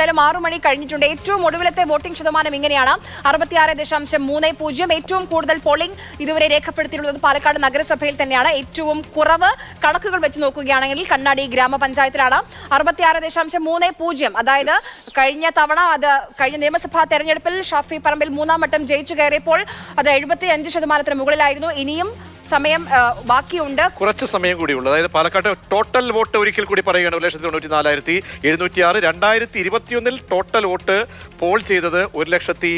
എന്തായാലും ആറു മണി കഴിഞ്ഞിട്ടുണ്ട്. ഏറ്റവും ഒടുവിലത്തെ വോട്ടിംഗ് ശതമാനം ഇങ്ങനെയാണ്. അറുപത്തിയാറ് ദശാംശം മൂന്ന് പൂജ്യം. ഏറ്റവും കൂടുതൽ പോളിംഗ് ഇതുവരെ രേഖപ്പെടുത്തിയിട്ടുള്ളത് പാലക്കാട് നഗരസഭയിൽ തന്നെയാണ്. ഏറ്റവും കുറവ് കണക്കുകൾ വെച്ച് നോക്കുകയാണെങ്കിൽ കണ്ണാടി ഗ്രാമപഞ്ചായത്തിലാണ്. അറുപത്തിയാറ് ദശാംശം മൂന്ന് പൂജ്യം. അതായത് കഴിഞ്ഞ തവണ അത് കഴിഞ്ഞ നിയമസഭാ തെരഞ്ഞെടുപ്പിൽ ഷാഫി പറമ്പിൽ മൂന്നാം വട്ടം ജയിച്ചു കയറിയപ്പോൾ അത് എഴുപത്തി അഞ്ച് ശതമാനത്തിന് മുകളിലായിരുന്നു. ഇനിയും സമയം ബാക്കിയുണ്ട്. കുറച്ച് സമയം കൂടിയുള്ളൂ അതായത് പാലക്കാട്ട് ടോട്ടൽ വോട്ട് ഒരിക്കൽ കൂടി പറയുകയാണ് ഒരു ലക്ഷത്തി തൊണ്ണൂറ്റി നാലായിരത്തി എഴുന്നൂറ്റി ആറ് രണ്ടായിരത്തി ഇരുപത്തിയൊന്നിൽ ടോട്ടൽ വോട്ട് പോൾ ചെയ്തത് ഒരു ലക്ഷത്തി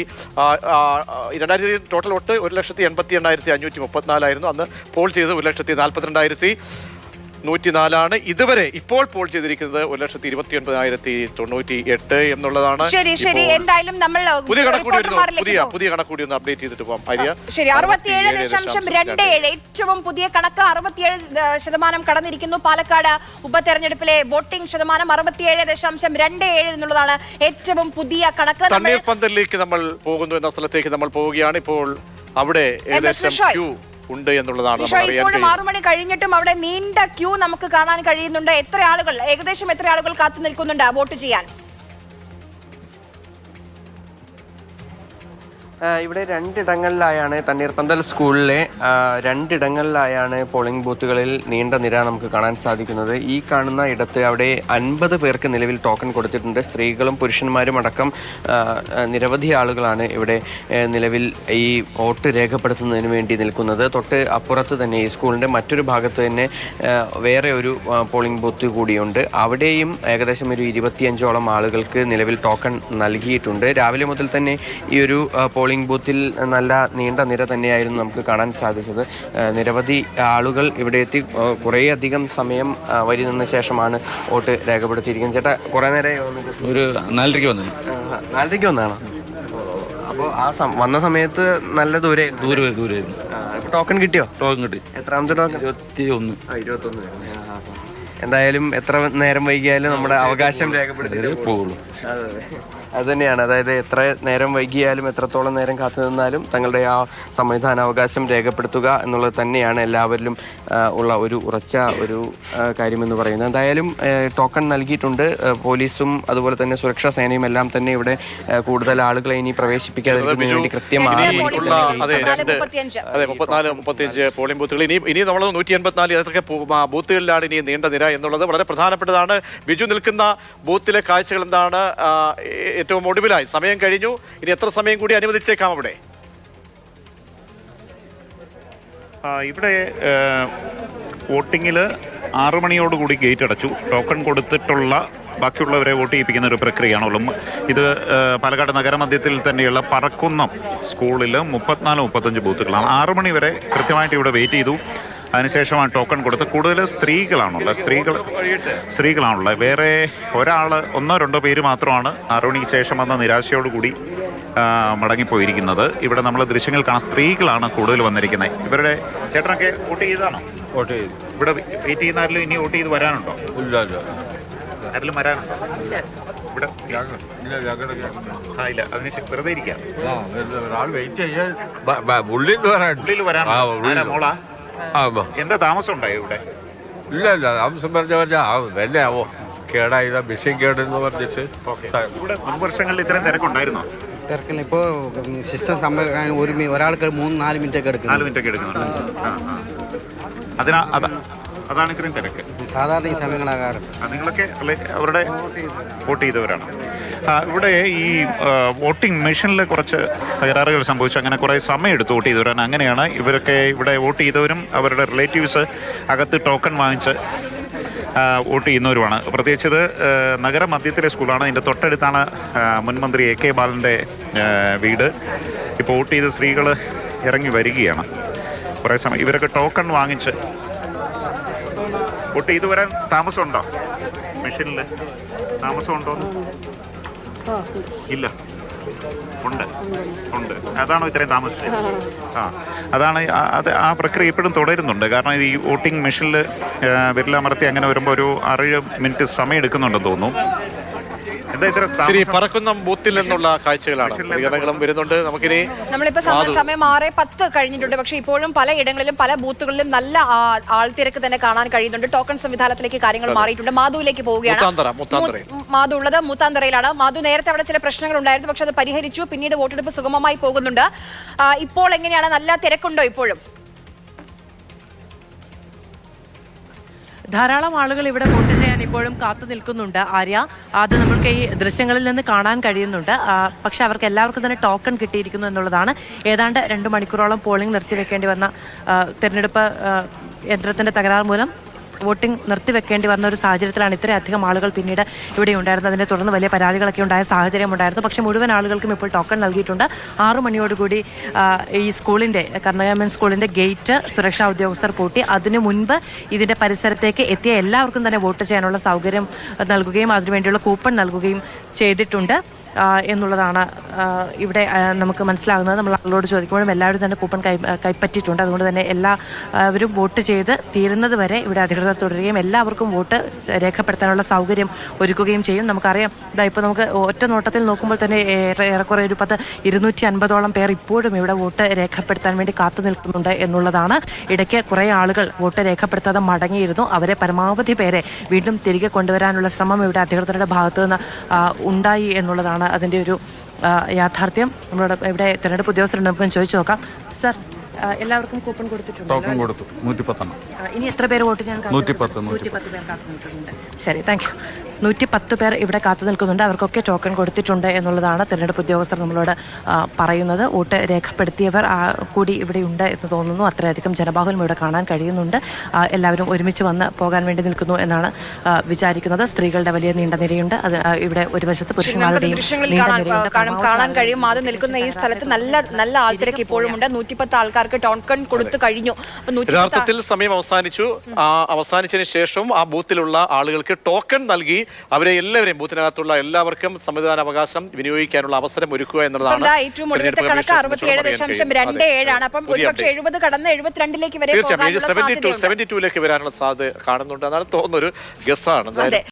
രണ്ടായിരത്തി ടോട്ടൽ വോട്ട് ഒരു ലക്ഷത്തി എൺപത്തി എണ്ണായിരത്തി അഞ്ഞൂറ്റി മുപ്പത്തിനാലായിരുന്നു. അന്ന് പോൾ ചെയ്തത് ഒരു ലക്ഷത്തി നാൽപ്പത്തിരണ്ടായിരത്തി നൂറ്റി നാലാണ് ഇതുവരെ ഇപ്പോൾ പോൾ ചെയ്തിരിക്കുന്നത് ഒരു ലക്ഷത്തി ഇരുപത്തി ഒൻപതിനായിരത്തി തൊണ്ണൂറ്റി എട്ട് എന്നുള്ളതാണ് ശരി ശരി. എന്തായാലും നമ്മൾ പുതിയ കണക്കൂടി പുതിയ. പുതിയ കണക്കൂടി ഒന്ന് അപ്ഡേറ്റ് ചെയ്തിട്ട് പോകാം ആര്യ ശരി. അറുപത്തിയേഴ് ദശാംശം രണ്ട്. ഏഴ്. ഏറ്റവും പുതിയ കണക്ക് അറുപത്തിയേഴ് ശതമാനം കടന്നിരിക്കുന്നു. പാലക്കാട് ഉപതെരഞ്ഞെടുപ്പിലെ വോട്ടിംഗ് ശതമാനം അറുപത്തിയേഴ് ദശാംശം രണ്ട് ഏഴ് എന്നുള്ളതാണ് ഏറ്റവും പുതിയ കണക്ക്. തണ്ണീർപ്പന്തലിലേക്ക് നമ്മൾ പോകുന്നു എന്ന സ്ഥലത്തേക്ക് നമ്മൾ പോവുകയാണ്. ഇപ്പോൾ അവിടെ ഏകദേശം? ക്യൂ ഉണ്ട് എന്നുള്ളതാണ് നമ്മൾ അറിയാൻ കഴിയുന്നത്. ആറു മണി കഴിഞ്ഞിട്ടും അവിടെ നീണ്ട ക്യൂ നമുക്ക് കാണാൻ കഴിയുന്നുണ്ട്. എത്ര ആളുകൾ ഏകദേശം എത്ര ആളുകൾ കാത്തു നിൽക്കുന്നുണ്ട് വോട്ട് ചെയ്യാൻ? ഇവിടെ രണ്ടിടങ്ങളിലായാണ് തണ്ണീർപ്പന്തൽ സ്കൂളിലെ രണ്ടിടങ്ങളിലായാണ് പോളിംഗ് ബൂത്തുകളിൽ നീണ്ട നിര നമുക്ക് കാണാൻ സാധിക്കുന്നത്. ഈ കാണുന്ന ഇടത്ത് അവിടെ അൻപത് പേർക്ക് നിലവിൽ ടോക്കൺ കൊടുത്തിട്ടുണ്ട്. സ്ത്രീകളും പുരുഷന്മാരും അടക്കം നിരവധി ആളുകളാണ് ഇവിടെ നിലവിൽ ഈ വോട്ട് രേഖപ്പെടുത്തുന്നതിന് വേണ്ടി നിൽക്കുന്നത്. തൊട്ട് അപ്പുറത്ത് തന്നെ ഈ സ്കൂളിന്റെ മറ്റൊരു ഭാഗത്ത് തന്നെ വേറെ ഒരു പോളിംഗ് ബൂത്ത് കൂടിയുണ്ട്. അവിടെയും ഏകദേശം ഒരു ഇരുപത്തിയഞ്ചോളം ആളുകൾക്ക് നിലവിൽ ടോക്കൺ നൽകിയിട്ടുണ്ട്. രാവിലെ മുതൽ തന്നെ ഈ ഒരു ആ, പോളിംഗ് ബൂത്തിൽ നല്ല നീണ്ട നിര തന്നെയായിരുന്നു നമുക്ക് കാണാൻ സാധിച്ചത്. നിരവധി ആളുകൾ ഇവിടെ എത്തി. കുറേയധികം സമയം വരി നിന്ന ശേഷമാണ് വോട്ട് രേഖപ്പെടുത്തിയിരിക്കുന്നത്. ചേട്ടാ കുറേ നേരം ഒരു നാലരയ്ക്ക് വന്നു. നാലരയ്ക്ക് വന്നാണോ? അപ്പോൾ ആ വന്ന സമയത്ത് നല്ല ദൂരെ ദൂരെ ദൂരെ ടോക്കൺ കിട്ടിയോ? ടോക്കൺ കിട്ടി. എത്രാമത്തെ ടോക്കൺ? ഇരുപത്തി ഒന്ന് ഇരുപത്തൊന്ന്. എന്തായാലും എത്ര നേരം വൈകിയാലും നമ്മുടെ അവകാശം രേഖപ്പെടുത്തി അത്. തന്നെയാണ് അതായത് എത്ര നേരം വൈകിയാലും എത്രത്തോളം നേരം കാത്തു നിന്നാലും തങ്ങളുടെ ആ സംവിധാന അവകാശം രേഖപ്പെടുത്തുക എന്നുള്ളത് തന്നെയാണ് എല്ലാവരിലും ഉള്ള ഒരു ഉറച്ച ഒരു കാര്യമെന്ന് പറയുന്നത്. എന്തായാലും ടോക്കൺ നൽകിയിട്ടുണ്ട്. പോലീസും അതുപോലെ തന്നെ സുരക്ഷാ സേനയും എല്ലാം തന്നെ ഇവിടെ കൂടുതൽ ആളുകളെ ഇനി പ്രവേശിപ്പിക്കാതിരിക്കുന്നതിന് വേണ്ടി കൃത്യമായി പോളിംഗ് ബൂത്തുകൾ. ഇനി ഇനി നമ്മൾ നൂറ്റി എൺപത്തിനാല് ബൂത്തുകളിലാണ് ഇനി നീണ്ട നിര എന്നുള്ളത് വളരെ പ്രധാനപ്പെട്ടതാണ്. ബിജു നിൽക്കുന്ന ബൂത്തിലെ കാഴ്ചകൾ എന്താണ്? ഏറ്റവും ഒടുവിലായി സമയം കഴിഞ്ഞു. ഇനി എത്ര സമയം കൂടി അനുവദിച്ചേക്കാം അവിടെ? ഇവിടെ വോട്ടിങ്ങിൽ ആറു മണിയോടുകൂടി ഗേറ്റ് അടച്ചു. ടോക്കൺ കൊടുത്തിട്ടുള്ള ബാക്കിയുള്ളവരെ വോട്ട് ചെയ്യിപ്പിക്കുന്ന ഒരു പ്രക്രിയയാണുള്ളൂ ഇത് പാലക്കാട് നഗരമധ്യത്തിൽ തന്നെയുള്ള പറക്കുന്നം സ്കൂളിൽ മുപ്പത്തിനാല് മുപ്പത്തഞ്ച് ബൂത്തുകളാണ്. ആറു മണി വരെ കൃത്യമായിട്ട് ഇവിടെ വെയിറ്റ് ചെയ്തു. അതിനുശേഷമാണ് ടോക്കൺ കൊടുത്ത് കൂടുതൽ സ്ത്രീകളാണുള്ളത്. സ്ത്രീകൾ സ്ത്രീകളാണുള്ളത്. വേറെ ഒരാൾ ഒന്നോ രണ്ടോ പേര് മാത്രമാണ് ആറു മണിക്ക് ശേഷം വന്ന നിരാശയോടുകൂടി മടങ്ങിപ്പോയിരിക്കുന്നത്. ഇവിടെ നമ്മൾ ദൃശ്യങ്ങൾ കാണാൻ സ്ത്രീകളാണ് കൂടുതൽ വന്നിരിക്കുന്നത്. ഇവരുടെ ചേട്ടനൊക്കെ വോട്ട് ചെയ്താണോ വോട്ട് ചെയ്തു. ഇവിടെ വെയിറ്റ് ചെയ്യുന്ന ആരെങ്കിലും ഇനി വോട്ട് ചെയ്ത് വരാനുണ്ടോ? ഇല്ല ഇല്ല. ആരെങ്കിലും വരാനുണ്ടോ? ഇവിടെ ആ ഇല്ല. അതിന് വെറുതെ ഇരിക്കാം. ആ വെറുതെ ഒരാൾ വെയിറ്റ് ചെയ്യാൻ ബ- ബ- ഉള്ളിൽ വരാൻ ഉള്ളിൽ. ആരാ മോളാ? എന്താ താമസം ഉണ്ടായോ ഇവിടെ? ഇല്ല ഇല്ല. താമസം പറഞ്ഞ പറഞ്ഞാൽ വല്ല ആവോ? കേടായില്ല മെഷീൻ കേടെന്ന് പറഞ്ഞിട്ട്. ഇവിടെ മുൻ വർഷങ്ങളിൽ ഇത്രയും തിരക്കുണ്ടായിരുന്നോ? തിരക്കില്ല. ഇപ്പോൾ സിസ്റ്റം സംഭവിക്കാൻ ഒരു ഒരാൾക്ക് മൂന്ന് നാല് മിനിറ്റ് ഒക്കെ എടുക്കും നാല് മിനിറ്റ് ഒക്കെ എടുക്കുന്നുണ്ട് അതിനാ അതാ അതാണ് ഇത്രയും തിരക്ക്. സാധാരണ ഈ സമയങ്ങളാകാറ്. നിങ്ങളൊക്കെ അവരുടെ വോട്ട് ചെയ്തവരാണ്. ഇവിടെ ഈ വോട്ടിംഗ് മെഷീനിൽ കുറച്ച് തകരാറുകൾ സംഭവിച്ചു. അങ്ങനെ കുറേ സമയം എടുത്ത് വോട്ട് വരാൻ അങ്ങനെയാണ് ഇവരൊക്കെ ഇവിടെ വോട്ട് ചെയ്തവരും അവരുടെ റിലേറ്റീവ്സ് അകത്ത് ടോക്കൺ വാങ്ങിച്ച് വോട്ട് ചെയ്യുന്നവരുമാണ്. പ്രത്യേകിച്ച് ഇത് മധ്യത്തിലെ നഗരമധ്യത്തിലെ സ്കൂളാണ്. ഇതിന്റെ തൊട്ടടുത്താണ് മുൻമന്ത്രി മുൻ മന്ത്രി എ കെ ബാലന്റെ വീട്. ഇപ്പോൾ വോട്ട് ചെയ്ത സ്ത്രീകൾ ഇറങ്ങി വരികയാണ്. കുറേ സമയം ഇവരൊക്കെ ടോക്കൺ വാങ്ങിച്ച് വോട്ട് ചെയ്ത് വരാൻ താമസമുണ്ടോ? മെഷീനിൽ താമസമുണ്ടോ ഇല്ല. ഉണ്ട്. ഉണ്ട്. അതാണോ ഇത്രയും താമസിച്ചത്. ആ. അതാണ് അത് ആ പ്രക്രിയ ഇപ്പോഴും തുടരുന്നുണ്ട്. കാരണം ഈ വോട്ടിംഗ് മെഷീനിൽ വിരലമർത്തി അങ്ങനെ വരുമ്പോൾ ഒരു ആറേഴ് മിനിറ്റ് സമയം എടുക്കുന്നുണ്ടെന്ന് തോന്നുന്നു. ശരി പറക്കുന്ന ബൂത്തിൽ നിന്നുള്ള കാഴ്ചകളാണ്. പ്രതികരണങ്ങളും വരുന്നുണ്ട്. നമുക്കിനി നമ്മളിപ്പോ സമയം സമയം ആറ് പത്ത് കഴിഞ്ഞിട്ടുണ്ട്. പക്ഷേ ഇപ്പോഴും പല ഇടങ്ങളിലും പല ബൂത്തുകളിലും നല്ല ആൾ ആൾത്തിരക്ക് തന്നെ കാണാൻ കഴിയുന്നുണ്ട്. ടോക്കൺ സംവിധാനത്തിലേക്ക് കാര്യങ്ങൾ മാറിയിട്ടുണ്ട്. മാധുവിലേക്ക് പോവുകയാണ്. മാധു ഉള്ളത് മുത്താന്തറയിലാണ്. മാധു നേരത്തെ അവിടെ ചില പ്രശ്നങ്ങൾ ഉണ്ടായിരുന്നു പക്ഷെ അത് പരിഹരിച്ചു. പിന്നീട് വോട്ടെടുപ്പ് സുഗമമായി പോകുന്നുണ്ട്. ഇപ്പോൾ എങ്ങനെയാണ്? നല്ല തിരക്കുണ്ടോ ഇപ്പോഴും? ധാരാളം ആളുകൾ ഇവിടെ വോട്ട് ചെയ്യാൻ ഇപ്പോഴും കാത്തു നിൽക്കുന്നുണ്ട് ആര്യ. അത് നമ്മൾക്ക് ഈ ദൃശ്യങ്ങളിൽ നിന്ന് കാണാൻ കഴിയുന്നുണ്ട്. പക്ഷെ അവർക്ക് എല്ലാവർക്കും തന്നെ ടോക്കൺ കിട്ടിയിരിക്കുന്നു എന്നുള്ളതാണ്. ഏതാണ്ട് രണ്ട് മണിക്കൂറോളം പോളിംഗ് നിർത്തിവെക്കേണ്ടി വന്ന തിരഞ്ഞെടുപ്പ് തെരഞ്ഞെടുപ്പ് തകരാർ മൂലം വോട്ടിംഗ് നിർത്തിവെക്കേണ്ടി വന്ന ഒരു സാഹചര്യത്തിലാണ് ഇത്രയധികം ആളുകൾ പിന്നീട് ഇവിടെ ഉണ്ടായിരുന്നത്. അതിനെ തുടർന്ന് വലിയ പരാതികളൊക്കെ ഉണ്ടായ സാഹചര്യം ഉണ്ടായിരുന്നു. പക്ഷേ മുഴുവൻ ആളുകൾക്കും ഇപ്പോൾ ടോക്കൺ നൽകിയിട്ടുണ്ട്. ആറു മണിയോടുകൂടി ഈ സ്കൂളിന്റെ കർണകാമൻ സ്കൂളിന്റെ ഗേറ്റ് സുരക്ഷാ ഉദ്യോഗസ്ഥർ പൂട്ടി. അതിനു മുൻപ് ഇതിന്റെ പരിസരത്തേക്ക് എത്തിയ എല്ലാവർക്കും തന്നെ വോട്ട് ചെയ്യാനുള്ള സൗകര്യം നൽകുകയും അതിനുവേണ്ടിയുള്ള കൂപ്പൺ നൽകുകയും ചെയ്തിട്ടുണ്ട്. എന്നുള്ളതാണ് ഇവിടെ നമുക്ക് മനസ്സിലാകുന്നത്. നമ്മൾ ആളുകളോട് ചോദിക്കുമ്പോഴും എല്ലാവരും തന്നെ കൂപ്പൺ കൈ കൈപ്പറ്റിയിട്ടുണ്ട്. അതുകൊണ്ട് തന്നെ എല്ലാവരും വോട്ട് ചെയ്ത് തീരുന്നത് വരെ ഇവിടെ അധികൃതർ തുടരുകയും എല്ലാവർക്കും വോട്ട് രേഖപ്പെടുത്താനുള്ള സൗകര്യം ഒരുക്കുകയും ചെയ്യും. നമുക്കറിയാം ഇതാ ഇപ്പോൾ നമുക്ക് ഒറ്റ നോട്ടത്തിൽ നോക്കുമ്പോൾ തന്നെ ഏറെ ഏറെക്കുറെ ഒരു പത്ത് ഇരുന്നൂറ്റി അൻപതോളം പേർ ഇപ്പോഴും ഇവിടെ വോട്ട് രേഖപ്പെടുത്താൻ വേണ്ടി കാത്തു നിൽക്കുന്നുണ്ട് എന്നുള്ളതാണ്. ഇടയ്ക്ക് കുറേ ആളുകൾ വോട്ട് രേഖപ്പെടുത്താതെ മടങ്ങിയിരുന്നു. അവരെ പരമാവധി പേരെ വീണ്ടും തിരികെ കൊണ്ടുവരാനുള്ള ശ്രമം ഇവിടെ അധികൃതരുടെ ഭാഗത്തു നിന്ന് ഉണ്ടായി എന്നുള്ളതാണ് അതിന്റെ ഒരു യാഥാർത്ഥ്യം. നമ്മളോട് ഇവിടെ തിരഞ്ഞെടുപ്പ് ഉദ്യോഗസ്ഥരുണ്ട്. നമുക്ക് ചോദിച്ചു നോക്കാം. സർ എല്ലാവർക്കും കൂപ്പൺ കൊടുത്തിട്ടുണ്ട് ടോക്കൺ കൊടുത്തു. നൂറ്റിപ്പത്തെണ്ണം. ഇനി എത്ര പേര് വോട്ട് ചെയ്യാൻ നൂറ്റി പത്ത് നൂറ്റി പത്ത് പേർ കാത്തു നിൽക്കുന്നുണ്ട് ശരി താങ്ക് യു നൂറ്റി പത്ത് പേർ ഇവിടെ കാത്തു നിൽക്കുന്നുണ്ട്. അവർക്കൊക്കെ ടോക്കൺ കൊടുത്തിട്ടുണ്ട് എന്നുള്ളതാണ് തിരഞ്ഞെടുപ്പ് ഉദ്യോഗസ്ഥർ നമ്മളോട് പറയുന്നത്. വോട്ട് രേഖപ്പെടുത്തിയവർ കൂടി ഇവിടെ ഉണ്ട് എന്ന് തോന്നുന്നു. അത്രയധികം ജനബാഹുലം ഇവിടെ കാണാൻ കഴിയുന്നുണ്ട്. എല്ലാവരും ഒരുമിച്ച് വന്ന് പോകാൻ വേണ്ടി നിൽക്കുന്നു എന്നാണ് വിചാരിക്കുന്നത്. സ്ത്രീകളുടെ വലിയ നീണ്ട നിരയുണ്ട്. അത് ഇവിടെ ഒരു വശത്ത് പുരുഷന്മാരുടെയും നീണ്ട കാണാൻ കഴിയും. ആദ്യം നിൽക്കുന്ന ഈ സ്ഥലത്ത് നല്ല നല്ല ആൾത്തിരക്ക് ഇപ്പോഴും ഉണ്ട് നൂറ്റിപ്പത്ത് ആൾക്കാർക്ക് ടോക്കൺ കൊടുത്തു കഴിഞ്ഞു. യഥാർത്ഥത്തിൽ സമയം അവസാനിച്ചു. അവസാനിച്ചതിന് ശേഷം ആ ബൂത്തിലുള്ള ആളുകൾക്ക് ടോക്കൺ നൽകി അവരെ എല്ലാവരെയും ബൂത്തിനകത്തുള്ള എല്ലാവർക്കും സമ്മതിദാന അവകാശം വിനിയോഗിക്കാനുള്ള അവസരം ഒരുക്കുക എന്നുള്ളതാണ് ദാ ഏറ്റവും ഒടുവിലത്തെ കണക്ക് കമ്മീഷനെ അറുപത്തിയേഴ് സംബന്ധിച്ചിടത്തോളം ദശാംശം പറയാൻ രണ്ട് കഴിയും. ഏഴാണ്. അപ്പം ഒരുപക്ഷെ എഴുപത് കടന്ന് എഴുപത്തിരണ്ടിലേക്ക് വരെ തീർച്ചയായും. സെവന്റി ടു സെവന്റി ടൂലേക്ക് വരാനുള്ള സാധ്യത കാണുന്നുണ്ട് അതാണ് തോന്നുന്നൊരു ഗസ്സാണ്